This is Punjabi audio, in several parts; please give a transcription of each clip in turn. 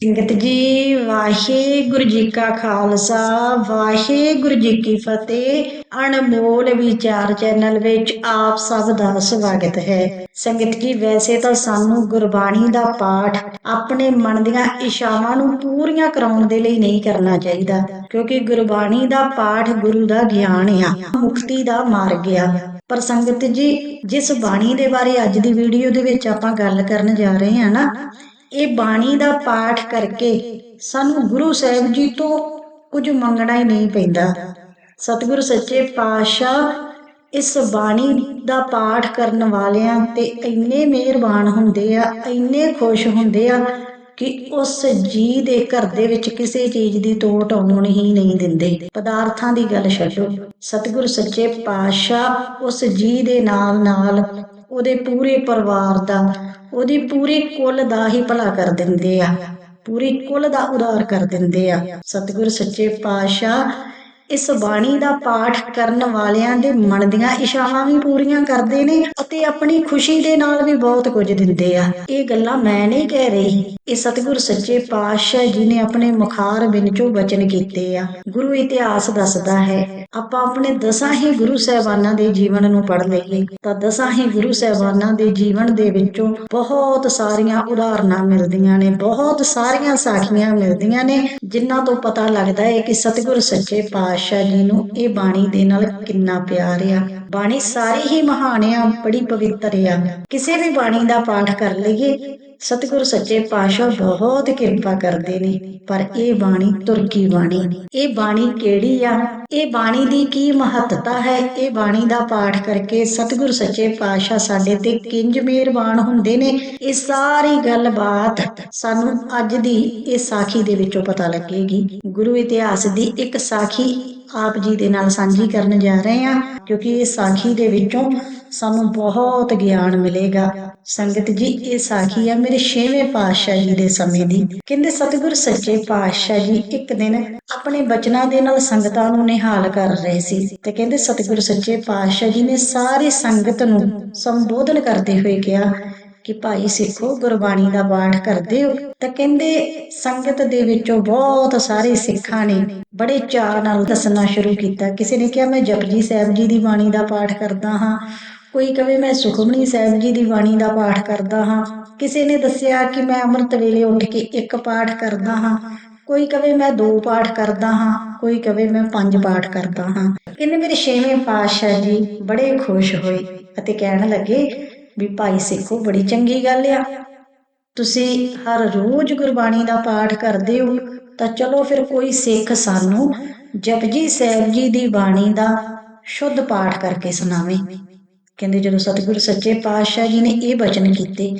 ਸੰਗਤ ਜੀ, ਵਾਹਿਗੁਰੂ ਜੀ ਕਾ ਖਾਲਸਾ, ਵਾਹਿਗੁਰੂ ਜੀ ਕੀ ਫਤਿਹ। ਅਨਮੋਲ ਵਿਚਾਰ ਚੈਨਲ ਵਿੱਚ ਆਪ ਸਭ ਦਾ ਸਵਾਗਤ ਹੈ। ਸੰਗਤ ਜੀ, ਵੈਸੇ ਤਾਂ ਸਾਨੂੰ ਗੁਰਬਾਣੀ ਦਾ ਪਾਠ ਆਪਣੇ ਮਨ ਦੀਆਂ ਇਸ਼ਾਵਾਂ ਨੂੰ ਪੂਰੀਆਂ ਕਰਾਉਣ ਦੇ ਲਈ ਨਹੀਂ ਕਰਨਾ ਚਾਹੀਦਾ, ਕਿਉਂਕਿ ਗੁਰਬਾਣੀ ਦਾ ਪਾਠ ਗੁਰੂ ਦਾ ਗਿਆਨ ਆ, ਮੁਕਤੀ ਦਾ ਮਾਰਗ ਆ। ਪਰ ਸੰਗਤ ਜੀ, ਜਿਸ ਬਾਣੀ ਦੇ ਬਾਰੇ ਅੱਜ ਦੀ ਵੀਡੀਓ ਦੇ ਵਿੱਚ ਆਪਾਂ ਗੱਲ ਕਰਨ ਜਾ ਰਹੇ ਹਾਂ ਨਾ ਇਹ ਬਾਣੀ ਦਾ ਪਾਠ ਕਰਕੇ ਸਾਨੂੰ ਗੁਰੂ ਸਾਹਿਬ ਜੀ ਤੋਂ ਕੁਝ ਮੰਗਣਾ ਹੀ ਨਹੀਂ ਪੈਂਦਾ। ਸਤਿਗੁਰੂ ਸੱਚੇ ਪਾਤਸ਼ਾਹ ਇਸ ਬਾਣੀ ਦਾ ਪਾਠ ਕਰਨ ਵਾਲਿਆਂ ਤੇ ਇੰਨੇ ਮਿਹਰਬਾਨ ਹੁੰਦੇ ਆ, ਇੰਨੇ ਖੁਸ਼ ਹੁੰਦੇ ਆ ਕਿ ਉਸ ਜੀ ਦੇ ਘਰ ਦੇ ਵਿੱਚ ਕਿਸੇ ਚੀਜ਼ ਦੀ ਤੋਟ ਆਉਣ ਹੀ ਨਹੀਂ ਦਿੰਦੇ। ਪਦਾਰਥਾਂ ਦੀ ਗੱਲ ਛੱਡੋ, ਸਤਿਗੁਰੂ ਸੱਚੇ ਪਾਤਸ਼ਾਹ ਉਸ ਜੀ ਦੇ ਨਾਲ ਨਾਲ ਉਹਦੇ ਪੂਰੇ ਪਰਿਵਾਰ ਦਾ, ਉਹਦੀ ਪੂਰੇ ਕੁੱਲ ਦਾ ਹੀ ਭਲਾ ਕਰ ਦਿੰਦੇ ਆ। ਪੂਰੀ ਕੁੱਲ ਦਾ ਉਦਾਰ ਕਰ ਦਿੰਦੇ ਆ। ਸਤਿਗੁਰ ਸੱਚੇ ਪਾਤਸ਼ਾਹ ਇਸ ਬਾਣੀ ਦਾ ਪਾਠ ਕਰਨ ਵਾਲਿਆਂ ਦੇ ਮਨ ਦੀਆਂ ਇਸ਼ਾਵਾਂ ਵੀ ਪੂਰੀਆਂ ਕਰਦੇ ਨੇ ਅਤੇ ਆਪਣੀ ਖੁਸ਼ੀ ਦੇ ਨਾਲ ਵੀ ਬਹੁਤ ਕੁਝ ਦਿੰਦੇ ਆ। ਇਹ ਗੱਲਾਂ ਮੈਂ ਨਹੀਂ ਕਹਿ ਰਹੀ। ਇਹ ਸਤਿਗੁਰ ਸੱਚੇ ਪਾਤਸ਼ਾਹ ਜੀ ਨੇ ਆਪਣੇ ਮੁਖਾਰ ਵਿੱਚੋਂ ਬਚਨ ਕੀਤੇ ਆ। ਗੁਰੂ ਇਤਿਹਾਸ ਦੱਸਦਾ ਹੈ, ਆਪਾਂ ਆਪਣੇ ਦਸਾਂ ਹੀ ਗੁਰੂ ਸਹਿਬਾਨਾਂ ਦੇ ਜੀਵਨ ਨੂੰ ਪੜ੍ਹ ਲਈਏ। ਤਾਂ ਦਸਾਂ ਹੀ ਗੁਰੂ ਸਹਿਬਾਨਾਂ ਦੇ ਜੀਵਨ ਦੇ ਵਿੱਚੋਂ ਬਹੁਤ ਸਾਰੀਆਂ ਉਦਾਹਰਨਾਂ ਮਿਲਦੀਆਂ ਨੇ, ਬਹੁਤ ਸਾਰੀਆਂ ਸਾਖੀਆਂ ਮਿਲਦੀਆਂ ਨੇ, ਜਿਨ੍ਹਾਂ ਤੋਂ ਪਤਾ ਲੱਗਦਾ ਹੈ ਕਿ ਸਤਿਗੁਰ ਸੱਚੇ ਪਾਤਸ਼ਾਹ ਜੀ ਨੂੰ ਇਹ ਬਾਣੀ ਦੇ ਨਾਲ ਕਿੰਨਾ ਪਿਆਰ ਆ। ਬਾਣੀ ਸਾਰੀ ਹੀ ਮਹਾਨ ਆ ਬੜੀ ਪਵਿੱਤਰ ਆ। ਕਿਸੇ ਵੀ ਬਾਣੀ ਦਾ ਪਾਠ ਕਰ ਲਈਏ ਸਤਿਗੁਰ ਸੱਚੇ ਪਾਤਸ਼ਾਹ ਬਹੁਤ ਕਿਰਪਾ ਕਰਦੇ ਨੇ, ਪਰ ਇਹ ਬਾਣੀ ਤੁਰਕੀ ਬਾਣੀ। ਇਹ ਬਾਣੀ ਕਿਹੜੀ ਆ? ਇਹ ਬਾਣੀ ਦੀ ਕੀ ਮਹੱਤਤਾ ਹੈ? ਇਹ ਬਾਣੀ ਦਾ ਪਾਠ ਕਰਕੇ ਸਤਿਗੁਰ ਸੱਚੇ ਪਾਤਸ਼ਾਹ ਸਾਡੇ ਤੇ ਕਿੰਜ ਮਿਹਰਬਾਨ ਹੁੰਦੇ ਨੇ? ਇਹ ਸਾਰੀ ਗੱਲਬਾਤ ਸਾਨੂੰ ਅੱਜ ਦੀ ਇਹ ਸਾਖੀ ਦੇ ਵਿੱਚੋਂ ਪਤਾ ਲੱਗੇਗੀ। ਗੁਰੂ ਇਤਿਹਾਸ ਦੀ ਇੱਕ ਸਾਖੀ ਆਪ ਜੀ ਦੇ ਨਾਲ ਸਾਂਝੀ ਕਰਨ ਜਾ ਰਹੇ ਹਾਂ, ਕਿਉਂਕਿ ਇਹ ਸਾਖੀ ਦੇ ਵਿੱਚੋਂ ਸਾਨੂੰ ਬਹੁਤ ਗਿਆਨ ਮਿਲੇਗਾ। ਸੰਗਤ ਜੀ, ਇਹ ਸਾਖੀ ਆ ਮੇਰੇ ਛੇਵੇਂ ਪਾਤਸ਼ਾਹ ਜੀ ਦੇ ਸਮੇਂ ਦੀ। ਕਹਿੰਦੇ, ਸਤਿਗੁਰ ਸੱਚੇ ਪਾਤਸ਼ਾਹ ਜੀ, ਇੱਕ ਦਿਨ ਆਪਣੇ ਬਚਨਾਂ ਦੇ ਨਾਲ ਸੰਗਤਾਂ ਨੂੰ ਨਿਹਾਲ ਕਰ ਰਹੇ ਸੀ। ਤੇ ਕਹਿੰਦੇ, ਸਤਿਗੁਰ ਸੱਚੇ ਪਾਤਸ਼ਾਹ ਜੀ ਨੇ ਸਾਰੀ ਸੰਗਤ ਨੂੰ ਸੰਬੋਧਨ ਕਰਦੇ ਹੋਏ ਕਿਹਾ ਕਿ ਭਾਈ ਸਿੱਖੋ ਗੁਰਬਾਣੀ ਦਾ ਪਾਠ ਕਰਦੇ ਹੋ, ਤਾਂ ਕਹਿੰਦੇ ਸੰਗਤ ਦੇ ਵਿੱਚੋਂ ਬਹੁਤ ਸਾਰੇ ਸਿੱਖਾਂ ਨੇ ਬੜੇ ਚਾਅ ਨਾਲ ਦੱਸਣਾ ਸ਼ੁਰੂ ਕੀਤਾ। ਕਿਸੇ ਨੇ ਕਿਹਾ, ਮੈਂ ਜਪਜੀ ਸਾਹਿਬ ਜੀ ਦੀ ਬਾਣੀ ਦਾ ਪਾਠ ਕਰਦਾ ਹਾਂ। ਕੋਈ ਕਵੇ, ਮੈਂ ਸੁਖਮਨੀ ਸਾਹਿਬ ਜੀ ਦੀ ਬਾਣੀ ਦਾ ਪਾਠ ਕਰਦਾ ਹਾਂ। ਕਿਸੇ ਨੇ ਦੱਸਿਆ ਕਿ ਮੈਂ ਅੰਮ੍ਰਿਤ ਵੇਲੇ ਉੱਠ ਕੇ ਇੱਕ ਪਾਠ ਕਰਦਾ ਹਾਂ। ਕੋਈ ਕਵੇ, ਮੈਂ ਦੋ ਪਾਠ ਕਰਦਾ ਹਾਂ। ਕੋਈ ਕਵੇ, ਮੈਂ ਪੰਜ ਪਾਠ ਕਰਦਾ ਹਾਂ। ਕਹਿੰਦੇ, ਮੇਰੇ ਛੇਵੇਂ ਪਾਤਸ਼ਾਹ ਜੀ ਬੜੇ ਖੁਸ਼ ਹੋਏ ਅਤੇ ਕਹਿਣ ਲੱਗੇ ਵੀ ਭਾਈ ਸਿੱਖੋ, ਬੜੀ ਚੰਗੀ ਗੱਲ ਆ। ਤੁਸੀਂ ਹਰ ਰੋਜ਼ ਗੁਰਬਾਣੀ ਦਾ ਪਾਠ ਕਰਦੇ ਹੋ, ਤਾਂ ਚਲੋ ਫਿਰ ਕੋਈ ਸਿੱਖ ਸਾਨੂੰ ਜਪਜੀ ਸਾਹਿਬ ਜੀ ਦੀ ਬਾਣੀ ਦਾ ਸ਼ੁੱਧ ਪਾਠ ਕਰਕੇ ਸੁਣਾਵੇ। ਕਹਿੰਦੇ ਜਦੋਂ ਸਤਿਗੁਰੂ ਸੱਚੇ ਪਾਤਸ਼ਾਹ ਜੀ ਨੇ ਇਹ ਬਚਨ ਕੀਤੇ,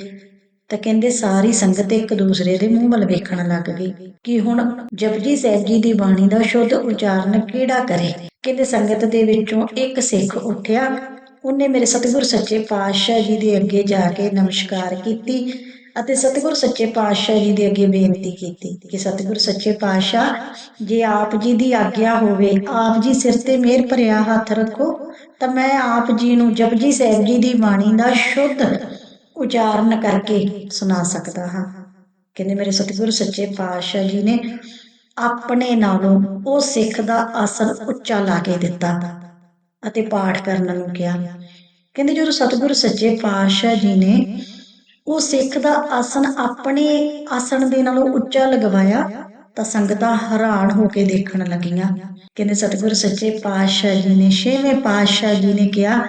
ਤਾਂ ਕਹਿੰਦੇ ਸਾਰੀ ਸੰਗਤ ਇੱਕ ਦੂਸਰੇ ਦੇ ਮੂੰਹ ਵੱਲ ਵੇਖਣ ਲੱਗ ਗਈ ਕਿ ਹੁਣ ਜਪਜੀ ਸਾਹਿਬ ਜੀ ਦੀ ਬਾਣੀ ਦਾ ਸ਼ੁੱਧ ਉਚਾਰਨ ਕਿਹੜਾ ਕਰੇ। ਕਹਿੰਦੇ ਸੰਗਤ ਦੇ ਵਿੱਚੋਂ ਇੱਕ ਸਿੱਖ ਉੱਠਿਆ ਉਹਨੇ ਮੇਰੇ ਸਤਿਗੁਰ ਸੱਚੇ ਪਾਤਸ਼ਾਹ ਜੀ ਦੇ ਅੱਗੇ ਜਾ ਕੇ ਨਮਸਕਾਰ ਕੀਤੀ ਅਤੇ ਸਤਿਗੁਰ ਸੱਚੇ ਪਾਤਸ਼ਾਹ ਜੀ ਦੇ ਅੱਗੇ ਬੇਨਤੀ ਕੀਤੀ ਕਿ ਸਤਿਗੁਰ ਸੱਚੇ ਪਾਤਸ਼ਾਹ, ਜੇ ਆਪ ਜੀ ਦੀ ਆਗਿਆ ਹੋਵੇ, ਆਪ ਜੀ ਸਿਰ ਤੇ ਮਿਹਰ ਭਰਿਆ ਹੱਥ ਰੱਖੋ, ਤਾਂ ਮੈਂ ਆਪ ਜੀ ਨੂੰ ਜਪਜੀ ਸਾਹਿਬ ਜੀ ਦੀ ਬਾਣੀ ਦਾ ਸ਼ੁੱਧ ਉਚਾਰਨ ਕਰਕੇ ਸੁਣਾ ਸਕਦਾ ਹਾਂ। ਕਹਿੰਦੇ ਮੇਰੇ ਸਤਿਗੁਰ ਸੱਚੇ ਪਾਤਸ਼ਾਹ ਜੀ ਨੇ ਆਪਣੇ ਨਾਲੋਂ ਉਹ ਸਿੱਖ ਦਾ ਆਸਨ ਉੱਚਾ ਲਾ ਕੇ ਦਿੱਤਾ। ਅਤੇ ਪਾਠ ਕਰਨ ਨੂੰ ਕਿਹਾ। ਕਹਿੰਦੇ ਜਦੋਂ ਸਤਿਗੁਰ ਸੱਚੇ ਪਾਤਸ਼ਾਹ ਜੀ ਨੇ ਉਹ ਸਿੱਖ ਦਾ ਆਸਣ ਆਪਣੇ ਆਸਣ ਦੇ ਨਾਲੋਂ ਉੱਚਾ ਲਗਵਾਇਆ ਤਾਂ ਸੰਗਤਾਂ ਹੈਰਾਨ ਹੋ ਕੇ ਦੇਖਣ ਲੱਗੀਆਂ। ਕਹਿੰਦੇ ਸਤਿਗੁਰ ਸੱਚੇ ਪਾਤਸ਼ਾਹ ਜੀ ਨੇ, ਛੇਵੇਂ ਪਾਤਸ਼ਾਹ ਜੀ ਨੇ ਕਿਹਾ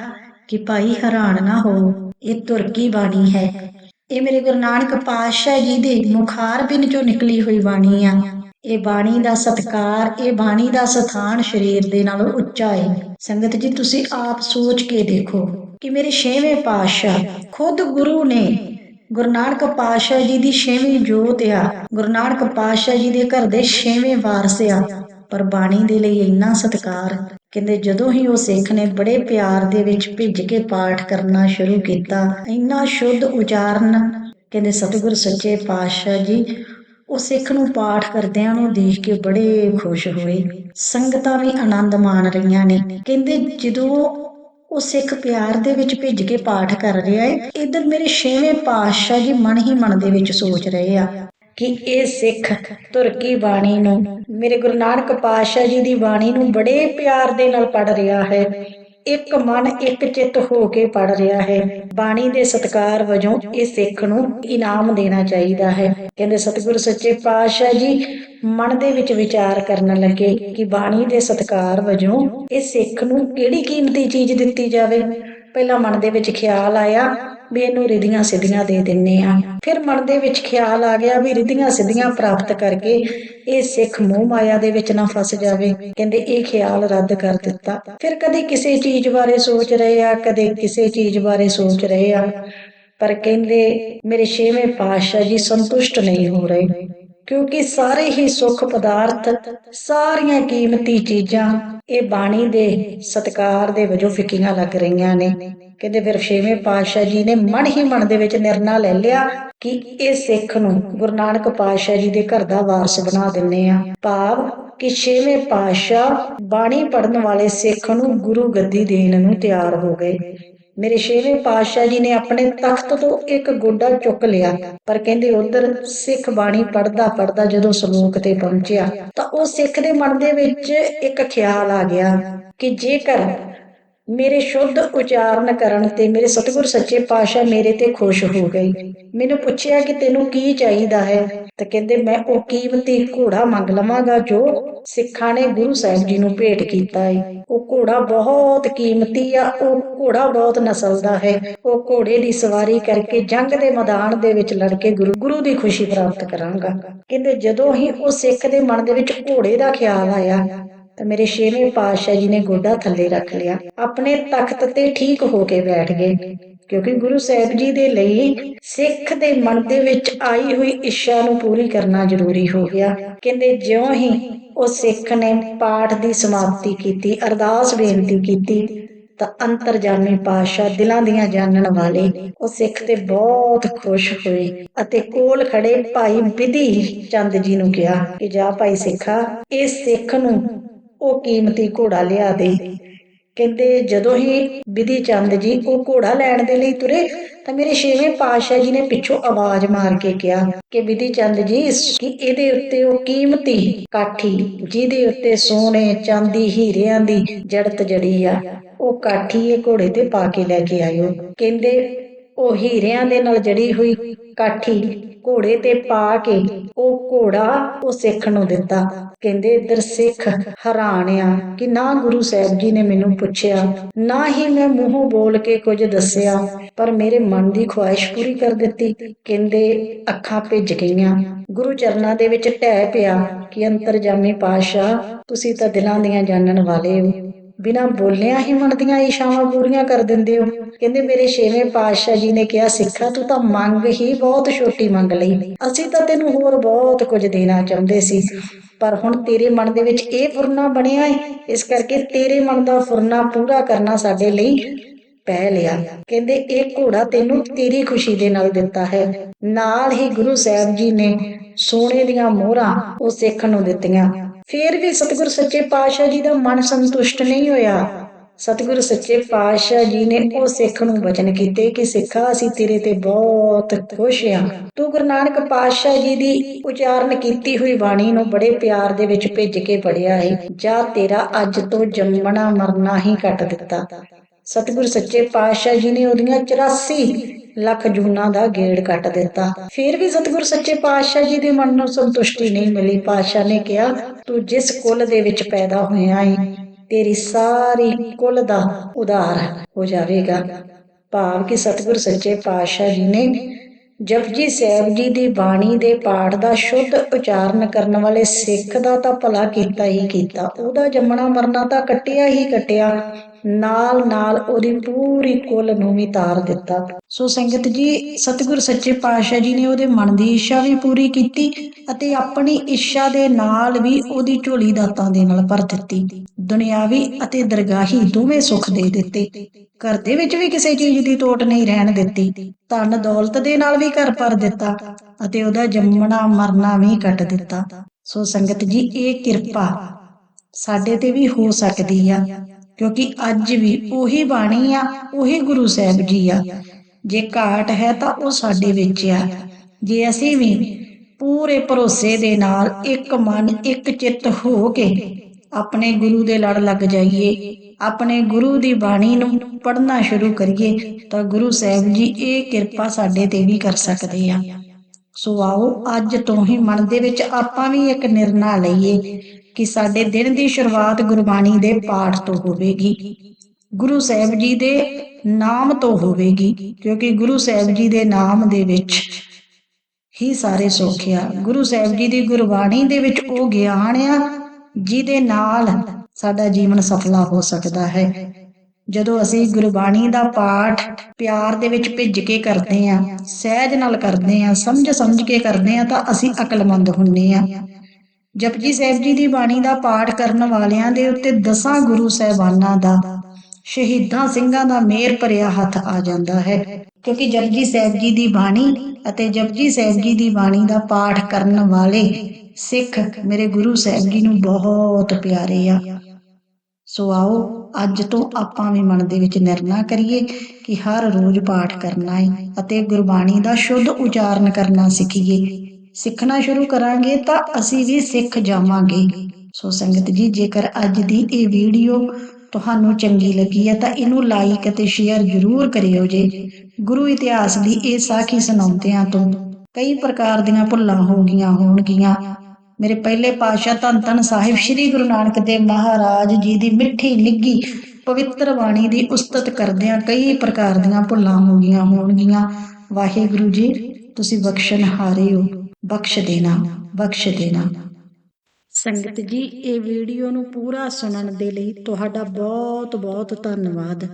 ਕਿ ਭਾਈ ਹੈਰਾਨ ਨਾ ਹੋ, ਇਹ ਤੁਰਕੀ ਬਾਣੀ ਹੈ। ਇਹ ਮੇਰੇ ਗੁਰੂ ਨਾਨਕ ਪਾਤਸ਼ਾਹ ਜੀ ਦੇ ਮੁਖਾਰ ਬਿਨ ਚੋਂ ਨਿਕਲੀ ਹੋਈ ਬਾਣੀ ਆ। ਇਹ ਬਾਣੀ ਦਾ ਸਤਕਾਰ, ਇਹ ਬਾਣੀ ਦਾ ਸਥਾਨ ਸਰੀਰ ਦੇ ਨਾਲੋਂ ਉੱਚਾ ਹੈ ਸੰਗਤ ਜੀ, ਤੁਸੀਂ ਆਪ ਸੋਚ ਕੇ ਦੇਖੋ ਕਿ ਮੇਰੇ ਛੇਵੇਂ ਪਾਤਸ਼ਾਹ ਖੁਦ ਗੁਰੂ ਨੇ ਗੁਰੂ ਨਾਨਕ ਪਾਤਸ਼ਾਹ ਜੀ ਦੀ ਛੇਵੀਂ ਜੋਤ ਆ। ਗੁਰੂ ਨਾਨਕ ਪਾਤਸ਼ਾਹ ਜੀ ਦੇ ਘਰ ਦੇ ਛੇਵੇਂ ਵਾਰਸ ਆ। ਪਰ ਬਾਣੀ ਦੇ ਲਈ ਇੰਨਾ ਸਤਕਾਰ, ਕਹਿੰਦੇ ਜਦੋਂ ਹੀ ਉਹ ਸਿੱਖ ਨੇ ਬੜੇ ਪਿਆਰ ਦੇ ਵਿੱਚ ਭਿੱਜ ਕੇ ਪਾਠ ਕਰਨਾ ਸ਼ੁਰੂ ਕੀਤਾ, ਇੰਨਾ ਸ਼ੁੱਧ ਉਚਾਰਨ, ਕਹਿੰਦੇ ਸਤਿਗੁਰ ਸੱਚੇ ਪਾਤਸ਼ਾਹ ਜੀ ਉਹ ਸਿੱਖ ਨੂੰ ਪਾਠ ਕਰਦਿਆਂ ਨੂੰ ਦੇਖ ਕੇ ਬੜੇ ਖੁਸ਼ ਹੋਏ। ਸੰਗਤਾਂ ਵੀ ਆਨੰਦ ਮਾਣ ਰਹੀਆਂ ਨੇ। ਕਹਿੰਦੇ, ਜਦੋਂ ਉਹ ਸਿੱਖ ਪਿਆਰ ਦੇ ਵਿੱਚ ਭਿੱਜ ਕੇ ਪਾਠ ਕਰ ਰਿਹਾ ਹੈ ਇਧਰ ਮੇਰੇ ਛੇਵੇਂ ਪਾਤਸ਼ਾਹ ਜੀ ਮਨ ਹੀ ਮਨ ਦੇ ਵਿੱਚ ਸੋਚ ਰਹੇ ਆ ਕਿ ਇਹ ਸਿੱਖ ਤੁਰਕੀ ਬਾਣੀ ਨੂੰ, ਮੇਰੇ ਗੁਰੂ ਨਾਨਕ ਪਾਤਸ਼ਾਹ ਜੀ ਦੀ ਬਾਣੀ ਨੂੰ ਬੜੇ ਪਿਆਰ ਦੇ ਨਾਲ ਪੜ ਰਿਹਾ ਹੈ। ਇੱਕ ਮਨ ਇੱਕ ਚਿੱਤ ਹੋ ਕੇ ਪੜ ਰਿਹਾ ਹੈ। ਬਾਣੀ ਦੇ ਸਤਕਾਰ ਵਜੋਂ ਇਹ ਸਿੱਖ ਨੂੰ ਇਨਾਮ ਦੇਣਾ ਚਾਹੀਦਾ ਹੈ। ਕਹਿੰਦੇ ਸਤਿਗੁਰੂ ਸੱਚੇ ਪਾਤਸ਼ਾਹ ਜੀ, ਮਨ ਦੇ ਵਿੱਚ ਵਿਚਾਰ ਕਰਨ ਲੱਗੇ ਕਿ ਬਾਣੀ ਦੇ ਸਤਕਾਰ ਵਜੋਂ ਇਹ ਸਿੱਖ ਨੂੰ ਕਿਹੜੀ ਕੀਮਤੀ ਚੀਜ਼ ਦਿੱਤੀ ਜਾਵੇ। ਪਹਿਲਾਂ ਮਨ ਦੇ ਵਿੱਚ ਖਿਆਲ ਆਇਆ ਵੀ ਇਹਨੂੰ ਰਿਧੀਆਂ ਸਿੱਧੀਆਂ ਦੇ ਦਿੰਨੇ ਆ। ਫਿਰ ਮਨ ਦੇ ਵਿੱਚ ਖਿਆਲ ਆ ਗਿਆ ਵੀ ਰਿਧੀਆਂ ਸਿੱਧੀਆਂ ਪ੍ਰਾਪਤ ਕਰਕੇ ਇਹ ਸਿੱਖ ਮੋਹ ਮਾਇਆ ਦੇ ਵਿੱਚ ਨਾ ਫਸ ਜਾਵੇ। ਕਹਿੰਦੇ ਇਹ ਖਿਆਲ ਰੱਦ ਕਰ ਦਿੱਤਾ। ਫਿਰ ਕਦੇ ਕਿਸੇ ਚੀਜ਼ ਬਾਰੇ ਸੋਚ ਰਹੇ ਆ, ਕਦੇ ਕਿਸੇ ਚੀਜ਼ ਬਾਰੇ ਸੋਚ ਰਹੇ ਆ। ਪਰ ਕਹਿੰਦੇ ਮੇਰੇ ਛੇਵੇਂ ਪਾਤਸ਼ਾਹ ਜੀ ਸੰਤੁਸ਼ਟ ਨਹੀਂ ਹੋ ਰਹੇ। ਕਿਉਂਕਿ ਸਾਰੇ ਹੀ ਸੁੱਖ ਪਦਾਰਥ, ਸਾਰੀਆਂ ਕੀਮਤੀ ਚੀਜ਼ਾਂ ਇਹ ਬਾਣੀ ਦੇ ਸਤਕਾਰ ਦੇ ਵਜੋਂ ਫਿੱਕੀਆਂ ਲੱਗ ਰਹੀਆਂ ਨੇ। ਕਹਿੰਦੇ ਫਿਰ ਛੇਵੇਂ ਪਾਤਸ਼ਾਹ ਜੀ ਨੇ ਮਨ ਹੀ ਮਨ ਦੇ ਵਿੱਚ ਨਿਰਣਾ ਲੈ ਲਿਆ ਕਿ ਇਹ ਸਿੱਖ ਨੂੰ ਗੁਰੂ ਨਾਨਕ ਪਾਤਸ਼ਾਹ ਜੀ ਦੇ ਘਰ ਦਾ ਵਾਰਸ ਬਣਾ ਦਿੰਨੇ ਆ ਭਾਵ ਕਿ ਛੇਵੇਂ ਪਾਤਸ਼ਾਹ ਬਾਣੀ ਪੜਨ ਵਾਲੇ ਸਿੱਖ ਨੂੰ ਗੁਰੂ ਗੱਦੀ ਦੇਣ ਨੂੰ ਤਿਆਰ ਹੋ ਗਏ। ਮੇਰੇ ਛੇਵੇਂ ਪਾਤਸ਼ਾਹ ਜੀ ਨੇ ਆਪਣੇ ਤਖਤ ਤੋਂ ਇੱਕ ਗੋਡਾ ਚੁੱਕ ਲਿਆ। ਪਰ ਕਹਿੰਦੇ ਉਧਰ ਸਿੱਖ ਬਾਣੀ ਪੜਦਾ ਪੜਦਾ ਜਦੋਂ ਸ਼ਲੋਕ ਤੇ ਪਹੁੰਚਿਆ ਤਾਂ ਉਹ ਸਿੱਖ ਦੇ ਮਨ ਦੇ ਵਿੱਚ ਇੱਕ ਖਿਆਲ ਆ ਗਿਆ ਕਿ ਜੇਕਰ ਮੇਰੇ ਸ਼ੁੱਧ ਉਚਾਰਨ ਕਰਨ ਤੇ ਮੇਰੇ ਸਤਿਗੁਰ ਸੱਚੇ ਪਾਤਸ਼ਾਹ ਮੇਰੇ ਤੇ ਖੁਸ਼ ਹੋ ਗਏ। ਮੈਨੂੰ ਪੁੱਛਿਆ ਕਿ ਤੈਨੂੰ ਕੀ ਚਾਹੀਦਾ ਹੈ? ਤਾਂ ਕਹਿੰਦੇ, ਮੈਂ ਉਹ ਕੀਮਤੀ ਘੋੜਾ ਮੰਗ ਲਵਾਂਗਾ ਜੋ ਸਿੱਖਾਂ ਨੇ ਗੁਰੂ ਸਾਹਿਬ ਜੀ ਨੂੰ ਭੇਟ ਕੀਤਾ ਹੈ। ਉਹ ਘੋੜਾ ਬਹੁਤ ਕੀਮਤੀ ਆ, ਉਹ ਘੋੜਾ ਬਹੁਤ ਨਸਲ ਦਾ ਹੈ। ਉਹ ਘੋੜੇ ਦੀ ਸਵਾਰੀ ਕਰਕੇ ਜੰਗ ਦੇ ਮੈਦਾਨ ਦੇ ਵਿੱਚ ਲੜ ਕੇ ਗੁਰੂ ਗੁਰੂ ਦੀ ਖੁਸ਼ੀ ਪ੍ਰਾਪਤ ਕਰਾਂਗਾ। ਕਹਿੰਦੇ, ਜਦੋਂ ਹੀ ਉਹ ਸਿੱਖ ਦੇ ਮਨ ਦੇ ਵਿੱਚ ਘੋੜੇ ਦਾ ਖਿਆਲ ਆਇਆ ਤਾਂ ਮੇਰੇ ਛੇਵੇਂ ਪਾਤਸ਼ਾਹ ਜੀ ਨੇ ਗੋਡਾ ਥੱਲੇ ਰੱਖ ਲਿਆ। ਆਪਣੇ ਤਖਤ ਤੇ ਠੀਕ ਹੋ ਕੇ ਬੈਠ ਗਏ, ਕਿਉਂਕਿ ਗੁਰੂ ਸਾਹਿਬ ਜੀ ਦੇ ਲਈ ਸਿੱਖ ਦੇ ਮਨ ਦੇ ਵਿੱਚ ਆਈ ਹੋਈ ਇੱਛਾ ਨੂੰ ਪੂਰੀ ਕਰਨਾ ਜ਼ਰੂਰੀ ਹੋ ਗਿਆ। ਕਹਿੰਦੇ ਜਿਉਂ ਹੀ ਉਹ ਸਿੱਖ ਨੇ ਪਾਠ ਦੀ ਸਮਾਪਤੀ ਕੀਤੀ, ਅਰਦਾਸ ਬੇਨਤੀ ਕੀਤੀ, ਤਾਂ ਅੰਤਰਜਾਮੀ ਪਾਤਸ਼ਾਹ ਦਿਲਾਂ ਦੀਆਂ ਜਾਣਨ ਵਾਲੇ ਉਹ ਸਿੱਖ ਤੇ ਬਹੁਤ ਖੁਸ਼ ਹੋਏ ਅਤੇ ਕੋਲ ਖੜੇ ਭਾਈ ਵਿਧੀ ਚੰਦ ਜੀ ਨੂੰ ਕਿਹਾ ਕਿ ਜਾ ਭਾਈ ਸਿੱਖਾ ਇਹ ਸਿੱਖ ਨੂੰ ਉਹ ਕੀਮਤੀ ਘੋੜਾ ਲਿਆ ਦੇ। ਕਹਿੰਦੇ, ਜਦੋਂ ਹੀ ਵਿਧੀ ਚੰਦ ਜੀ ਉਹ ਘੋੜਾ ਲੈਣ ਦੇ ਲਈ ਤੁਰੇ, ਤਾਂ ਮੇਰੇ ਛੇਵੇਂ ਪਾਤਸ਼ਾਹ ਜੀ ਨੇ ਪਿੱਛੋਂ ਆਵਾਜ਼ ਮਾਰ ਕੇ ਕਿਹਾ ਕਿ ਵਿਧੀ ਚੰਦ ਜੀ, ਕਿ ਇਹਦੇ ਉੱਤੇ ਉਹ ਕੀਮਤੀ ਕਾਠੀ, ਜਿਹਦੇ ਉੱਤੇ ਸੋਨੇ ਚਾਂਦੀ ਹੀਰਿਆਂ ਦੀ ਜੜਤ ਜੜੀ ਆ, ਉਹ ਕਾਠੀ ਇਹ ਘੋੜੇ ਤੇ ਪਾ ਕੇ ਲੈ ਕੇ ਆਇਓ। ਕਹਿੰਦੇ ਉਹ ਹੀਰਿਆਂ ਦੇ ਨਾਲ ਜੜੀ ਹੋਈ ਕਾਠੀ ਘੋੜੇ ਤੇ ਪਾ ਕੇ ਉਹ ਘੋੜਾ ਉਹ ਸਿੱਖ ਨੂੰ ਦਿੱਤਾ। ਕਹਿੰਦੇ, ਇਧਰ ਸਿੱਖ, ਹੈਰਾਨ ਕਿ ਨਾ ਗੁਰੂ ਸਾਹਿਬ ਜੀ ਨੇ ਮੈਨੂੰ ਪੁੱਛਿਆ, ਨਾ ਹੀ ਮੈਂ ਮੂੰਹੋਂ ਬੋਲ ਕੇ ਕੁਝ ਦੱਸਿਆ, ਪਰ ਮੇਰੇ ਮਨ ਦੀ ਖੁਆਇਸ਼ ਪੂਰੀ ਕਰ ਦਿੱਤੀ। ਕਹਿੰਦੇ, ਅੱਖਾਂ ਭਿੱਜ ਗਈਆਂ। ਗੁਰੂ ਚਰਨਾਂ ਦੇ ਵਿੱਚ ਟਹਿ ਪਿਆ ਕਿ ਅੰਤਰਜਾਮੀ ਪਾਤਸ਼ਾਹ, ਤੁਸੀਂ ਤਾਂ ਦਿਲਾਂ ਦੀਆਂ ਜਾਣਨ ਵਾਲੇ ਹੋ। ਬਿਨਾਂ ਬੋਲਿਆਂ ਹੀ ਮਨ ਦੀਆਂ ਇਸ਼ਾਵਾਂ ਪੂਰੀਆਂ ਕਰ ਦਿੰਦੇ ਹੋ। ਕਹਿੰਦੇ ਮੇਰੇ ਛੇਵੇਂ ਪਾਤਸ਼ਾਹ ਜੀ ਨੇ ਕਿਹਾ, ਸਿੱਖਾ, ਤੂੰ ਤਾਂ ਮੰਗ ਹੀ ਬਹੁਤ ਛੋਟੀ ਮੰਗ ਲਈ। ਅਸੀਂ ਤਾਂ ਤੈਨੂੰ ਹੋਰ ਬਹੁਤ ਕੁਝ ਦੇਣਾ ਚਾਹੁੰਦੇ ਸੀ। ਪਰ ਹੁਣ ਤੇਰੇ ਮਨ ਦੇ ਵਿੱਚ ਇਹ ਫੁਰਨਾ ਬਣਿਆ ਹੈ ਇਸ ਕਰਕੇ ਤੇਰੇ ਮਨ ਦਾ ਫੁਰਨਾ ਪੂਰਾ ਕਰਨਾ ਸਾਡੇ ਲਈ ਪੈ ਲਿਆ। ਕਹਿੰਦੇ ਇਹ ਘੋੜਾ ਤੈਨੂੰ ਤੇਰੀ ਖੁਸ਼ੀ ਦੇ ਨਾਲ ਦਿੱਤਾ ਹੈ। ਨਾਲ ਹੀ ਗੁਰੂ ਸਾਹਿਬ ਜੀ ਨੇ ਸੋਨੇ ਦੀਆਂ ਮੋਹਰਾਂ ਉਹ ਸਿੱਖ ਨੂੰ ਦਿੱਤੀਆਂ। ਫਿਰ ਵੀ ਸਤਿਗੁਰ ਸੱਚੇ ਪਾਤਸ਼ਾਹ ਜੀ ਦਾ ਮਨ ਸੰਤੁਸ਼ਟ ਨਹੀਂ ਹੋਇਆ। ਸਤਿਗੁਰ ਸੱਚੇ ਪਾਤਸ਼ਾਹ ਜੀ ਨੇ ਉਹ ਸਿੱਖ ਨੂੰ ਵਚਨ ਕੀਤੇ ਕਿ ਸਿੱਖਾ, ਅਸੀਂ ਤੇਰੇ ਤੇ ਬਹੁਤ ਖੁਸ਼ ਹਾਂ। ਤੂੰ ਗੁਰੂ ਨਾਨਕ ਪਾਤਸ਼ਾਹ ਜੀ ਦੀ ਉਚਾਰਨ ਕੀਤੀ ਹੋਈ ਬਾਣੀ ਨੂੰ ਬੜੇ ਪਿਆਰ ਦੇ ਵਿੱਚ ਭਿੱਜ ਕੇ ਪੜਿਆ ਹੈ ਜਾਂ ਤੇਰਾ ਅੱਜ ਤੋਂ ਜੰਮਣਾ ਮਰਨਾ ਹੀ ਕੱਟ ਦਿੱਤਾ। ਸਤਿਗੁਰ ਸੱਚੇ ਪਾਤਸ਼ਾਹ ਜੀ ਨੇ ਉਹਦੀਆਂ 84 ਲੱਖ ਜੂਨਾਂ ਦਾ ਗੇੜ ਕੱਟ ਦਿੱਤਾ। ਫਿਰ ਵੀ ਸਤਿਗੁਰ ਸੱਚੇ ਪਾਤਸ਼ਾਹ ਜੀ ਦੇ ਮਨ ਨੂੰ ਸੰਤੁਸ਼ਟੀ ਨਹੀਂ ਮਿਲੀ। ਪਾਤਸ਼ਾਹ ਨੇ ਕਿਹਾ, ਤੂੰ ਜਿਸ ਕੁਲ ਦੇ ਵਿੱਚ ਪੈਦਾ ਹੋਇਆ ਹੈ ਤੇਰੀ ਸਾਰੀ ਕੁਲ ਦਾ ਉਧਾਰ ਹੋ ਜਾਵੇਗਾ। ਭਾਵ ਕਿ ਸਤਿਗੁਰ ਸੱਚੇ ਪਾਤਸ਼ਾਹ ਜੀ ਨੇ ਜਪਜੀ ਸਾਹਿਬ ਜੀ ਦੀ ਬਾਣੀ ਦੇ ਪਾਠ ਦਾ ਸ਼ੁੱਧ ਉਚਾਰਨ ਕਰਨ ਵਾਲੇ ਸਿੱਖ ਦਾ ਤਾਂ ਭਲਾ ਕੀਤਾ ਹੀ ਕੀਤਾ। ਉਹਦਾ ਜੰਮਣਾ ਮਰਨਾ ਤਾਂ ਕੱਟਿਆ ਹੀ ਕੱਟਿਆ। ਨਾਲ ਨਾਲ ਉਹਦੀ ਪੂਰੀ ਕੁੱਲ ਨੂੰ ਵੀ ਤਾਰ ਦਿੱਤਾ। ਸੋ ਸੰਗਤ ਜੀ, ਸਤਿਗੁਰ ਸੱਚੇ ਪਾਤਸ਼ਾਹ ਜੀ ਨੇ ਉਹਦੇ ਮਨ ਦੀ ਇੱਛਾ ਵੀ ਪੂਰੀ ਕੀਤੀ ਅਤੇ ਆਪਣੀ ਇੱਛਾ ਦੇ ਨਾਲ ਵੀ ਉਹਦੀ ਝੋਲੀ ਦਾਤਾਂ ਦੇ ਨਾਲ ਭਰ ਦਿੱਤੀ। ਦੁਨਿਆਵੀ ਅਤੇ ਦਰਗਾਹੀ ਦੋਵੇਂ ਸੁੱਖ ਦੇ ਦਿੱਤੇ। ਘਰ ਦੇ ਵਿੱਚ ਵੀ ਕਿਸੇ ਚੀਜ਼ ਦੀ ਤੋਟ ਨਹੀਂ ਰਹਿਣ ਦਿੱਤੀ। ਧਨ ਦੌਲਤ ਦੇ ਨਾਲ ਵੀ ਘਰ ਭਰ ਦਿੱਤਾ ਅਤੇ ਉਹਦਾ ਜੰਮਣਾ ਮਰਨਾ ਵੀ ਕੱਟ ਦਿੱਤਾ। ਸੋ ਸੰਗਤ ਜੀ, ਇਹ ਕਿਰਪਾ ਸਾਡੇ ਤੇ ਵੀ ਹੋ ਸਕਦੀ ਆ। ਕਿਉਂਕਿ ਅੱਜ ਵੀ ਉਹੀ ਬਾਣੀ ਆ, ਉਹੀ ਗੁਰੂ ਸਾਹਿਬ ਜੀ ਆ। ਜੇ ਘਾਟ ਹੈ ਤਾਂ ਉਹ ਸਾਡੇ ਵਿੱਚ ਆ। ਜੇ ਅਸੀਂ ਵੀ ਪੂਰੇ ਭਰੋਸੇ ਦੇ ਨਾਲ ਇੱਕ ਮਨ, ਇੱਕ ਚਿੱਤ ਹੋ ਕੇ ਆਪਣੇ ਗੁਰੂ ਦੇ ਲੜ ਲੱਗ ਜਾਈਏ, ਆਪਣੇ ਗੁਰੂ ਦੀ ਬਾਣੀ ਨੂੰ ਪੜ੍ਹਨਾ ਸ਼ੁਰੂ ਕਰੀਏ, ਤਾਂ ਗੁਰੂ ਸਾਹਿਬ ਜੀ ਇਹ ਕਿਰਪਾ ਸਾਡੇ ਤੇ ਵੀ ਕਰ ਸਕਦੇ ਆ। ਸੋ ਆਓ, ਅੱਜ ਤੋਂ ਹੀ ਮਨ ਦੇ ਵਿੱਚ ਆਪਾਂ ਵੀ ਇੱਕ ਨਿਰਣਾ ਲਈਏ ਕਿ ਸਾਡੇ ਦਿਨ ਦੀ ਸ਼ੁਰੂਆਤ ਗੁਰਬਾਣੀ ਦੇ ਪਾਠ ਤੋਂ ਹੋਵੇਗੀ। ਗੁਰੂ ਸਾਹਿਬ ਜੀ ਦੇ ਨਾਮ ਤੋਂ ਹੋਵੇਗੀ, ਕਿਉਂਕਿ ਗੁਰੂ ਸਾਹਿਬ ਜੀ ਦੇ ਨਾਮ ਦੇ ਵਿੱਚ ਹੀ ਸਾਰੇ ਸੁੱਖ ਆ। ਗੁਰੂ ਸਾਹਿਬ ਜੀ ਦੀ ਗੁਰਬਾਣੀ ਦੇ ਵਿੱਚ ਉਹ ਗਿਆਨ ਆ, ਜਿਹਦੇ ਨਾਲ ਸਾਡਾ ਜੀਵਨ ਸਫਲਾ ਹੋ ਸਕਦਾ ਹੈ। ਜਦੋਂ ਅਸੀਂ ਗੁਰਬਾਣੀ ਦਾ ਪਾਠ ਪਿਆਰ ਦੇ ਵਿੱਚ ਭਿੱਜ ਕੇ ਕਰਦੇ ਆ ਸਹਿਜ ਨਾਲ ਕਰਦੇ ਆ ਸਮਝ ਸਮਝ ਕੇ ਕਰਦੇ ਆ ਤਾਂ ਅਸੀਂ ਅਕਲਮੰਦ ਹੁੰਨੇ ਆ ਜਪਜੀ ਸਾਹਿਬ ਜੀ ਦੀ ਬਾਣੀ ਦਾ ਪਾਠ ਕਰਨ ਵਾਲਿਆਂ ਦੇ ਉੱਤੇ ਦਸਾਂ ਗੁਰੂ ਸਾਹਿਬਾਨਾਂ ਦਾ, ਸ਼ਹੀਦਾਂ ਸਿੰਘਾਂ ਦਾ ਮੇਰ ਭਰਿਆ ਹੱਥ ਆ ਜਾਂਦਾ ਹੈ। ਕਿਉਂਕਿ ਜਪਜੀ ਸਾਹਿਬ ਜੀ ਦੀ ਬਾਣੀ ਅਤੇ ਜਪਜੀ ਸਾਹਿਬ ਜੀ ਦੀ ਬਾਣੀ ਦਾ ਪਾਠ ਕਰਨ ਵਾਲੇ ਸਿੱਖ ਮੇਰੇ ਗੁਰੂ ਸਾਹਿਬ ਜੀ ਨੂੰ ਬਹੁਤ ਪਿਆਰੇ ਆ। ਸੋ ਆਓ ਅੱਜ ਤੋਂ ਆਪਾਂ ਵੀ ਮਨ ਦੇ ਵਿੱਚ ਨਿਰਣਾ ਕਰੀਏ ਕਿ ਹਰ ਰੋਜ਼ ਪਾਠ ਕਰਨਾ ਹੈ ਅਤੇ ਗੁਰਬਾਣੀ ਦਾ ਸ਼ੁੱਧ ਉਚਾਰਨ ਕਰਨਾ ਸਿੱਖੀਏ। ਸਿੱਖਣਾ ਸ਼ੁਰੂ ਕਰਾਂਗੇ ਤਾਂ ਅਸੀਂ ਵੀ ਸਿੱਖ ਜਾਵਾਂਗੇ। ਸੋ ਸੰਗਤ ਜੀ, ਜੇਕਰ ਅੱਜ ਦੀ ਇਹ ਵੀਡੀਓ ਤੁਹਾਨੂੰ ਚੰਗੀ ਲੱਗੀ ਹੈ ਤਾਂ ਇਹਨੂੰ ਲਾਈਕ ਅਤੇ ਸ਼ੇਅਰ ਜ਼ਰੂਰ ਕਰਿਓ ਜੇ। ਗੁਰੂ ਇਤਿਹਾਸ ਦੀ ਇਹ ਸਾਖੀ ਸੁਣਾਉਂਦਿਆਂ ਤੋਂ ਕਈ ਪ੍ਰਕਾਰ ਦੀਆਂ ਭੁੱਲਾਂ ਹੋ ਗਈਆਂ ਹੋਣਗੀਆਂ। ਮੇਰੇ ਪਹਿਲੇ ਪਾਤਸ਼ਾਹ ਧੰਨ ਧੰਨ ਸਾਹਿਬ ਸ੍ਰੀ ਗੁਰੂ ਨਾਨਕ ਦੇਵ ਮਹਾਰਾਜ ਜੀ ਦੀ ਮਿੱਠੀ ਨਿੱਗੀ ਪਵਿੱਤਰ ਬਾਣੀ ਦੀ ਉਸਤਤ ਕਰਦਿਆਂ ਕਈ ਪ੍ਰਕਾਰ ਦੀਆਂ ਭੁੱਲਾਂ ਹੋ ਗਈਆਂ ਹੋਣਗੀਆਂ। ਵਾਹਿਗੁਰੂ ਜੀ, ਤੁਸੀਂ ਬਖਸ਼ਣ ਹਾਰੇ ਹੋ ਬਖਸ਼ ਦੇਣਾ ਬਖਸ਼ ਦੇਣਾ। ਸੰਗਤ ਜੀ, ਇਹ ਵੀਡੀਓ ਨੂੰ ਪੂਰਾ ਸੁਣਨ ਦੇ ਲਈ ਤੁਹਾਡਾ ਬਹੁਤ ਬਹੁਤ ਧੰਨਵਾਦ।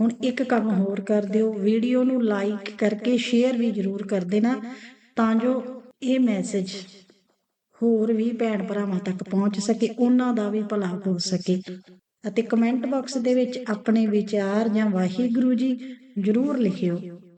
ਹੁਣ ਇੱਕ ਕੰਮ ਹੋਰ ਕਰ ਦਿਓ। ਵੀਡੀਓ ਨੂੰ ਲਾਈਕ ਕਰਕੇ ਸ਼ੇਅਰ ਵੀ ਜ਼ਰੂਰ ਕਰ ਦੇਣਾ, ਤਾਂ ਜੋ ਇਹ ਮੈਸੇਜ ਹੋਰ ਵੀ ਭੈਣ ਭਰਾਵਾਂ ਤੱਕ ਪਹੁੰਚ ਸਕੇ, ਉਹਨਾਂ ਦਾ ਵੀ ਭਲਾ ਹੋ ਸਕੇ। ਅਤੇ ਕਮੈਂਟ ਬਾਕਸ ਦੇ ਵਿੱਚ ਆਪਣੇ ਵਿਚਾਰ ਜਾਂ ਵਾਹਿਗੁਰੂ ਜੀ ਜ਼ਰੂਰ ਲਿਖਿਓ।